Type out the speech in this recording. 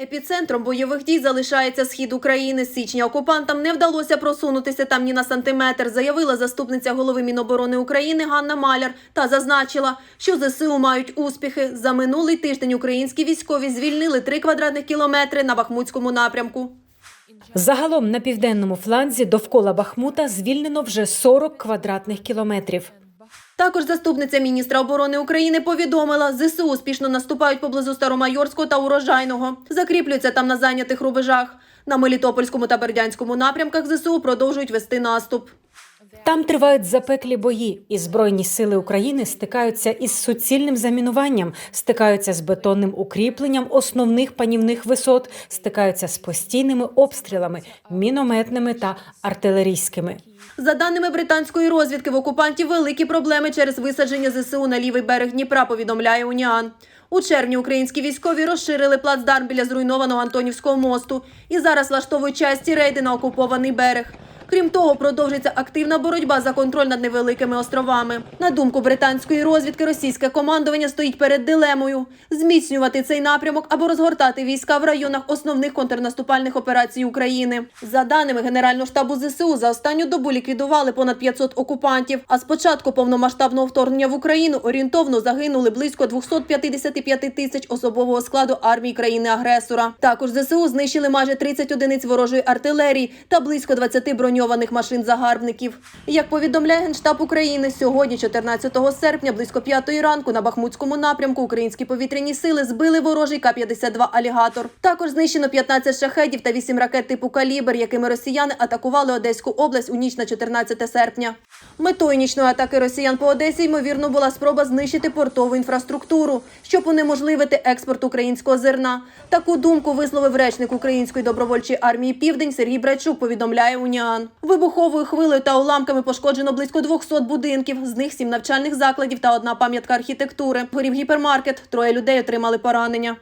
Епіцентром бойових дій залишається схід України. Січня окупантам не вдалося просунутися там ні на сантиметр, заявила заступниця голови Міноборони України Ганна Маляр та зазначила, що ЗСУ мають успіхи. За минулий тиждень українські військові звільнили 3 квадратних кілометри на Бахмутському напрямку. Загалом на південному фланзі довкола Бахмута звільнено вже 40 квадратних кілометрів. Також заступниця міністра оборони України повідомила, ЗСУ успішно наступають поблизу Старомайорського та Урожайного. Закріплюються там на зайнятих рубежах. На Мелітопольському та Бердянському напрямках ЗСУ продовжують вести наступ. Там тривають запеклі бої, і збройні сили України стикаються із суцільним замінуванням, стикаються з бетонним укріпленням основних панівних висот, стикаються з постійними обстрілами, мінометними та артилерійськими. За даними британської розвідки, в окупантів великі проблеми через висадження ЗСУ на лівий берег Дніпра, повідомляє Уніан. У червні українські військові розширили плацдарм біля зруйнованого Антонівського мосту і зараз влаштовують часті рейди на окупований берег. Крім того, продовжується активна боротьба за контроль над невеликими островами. На думку британської розвідки, російське командування стоїть перед дилемою зміцнювати цей напрямок або розгортати війська в районах основних контрнаступальних операцій України. За даними Генерального штабу ЗСУ, за останню добу ліквідували понад 500 окупантів. А з початку повномасштабного вторгнення в Україну орієнтовно загинули близько 255 тисяч особового складу армії країни-агресора. Також ЗСУ знищили майже 30 одиниць ворожої артилерії та близько 20 броньованих машин загарбників. Як повідомляє Генштаб України, сьогодні, 14 серпня, близько 5 ранку на Бахмутському напрямку українські повітряні сили збили ворожий К-52 «Алігатор». Також знищено 15 шахедів та 8 ракет типу «Калібр», якими росіяни атакували Одеську область у ніч на 14 серпня. Метою нічної атаки росіян по Одесі, ймовірно, була спроба знищити портову інфраструктуру, щоб унеможливити експорт українського зерна. Таку думку висловив речник Української добровольчої армії Південь Сергій Брачук, повідомляє Уніан. Вибуховою хвилею та уламками пошкоджено близько 200 будинків, з них сім навчальних закладів та одна пам'ятка архітектури. Горів гіпермаркет, троє людей отримали поранення.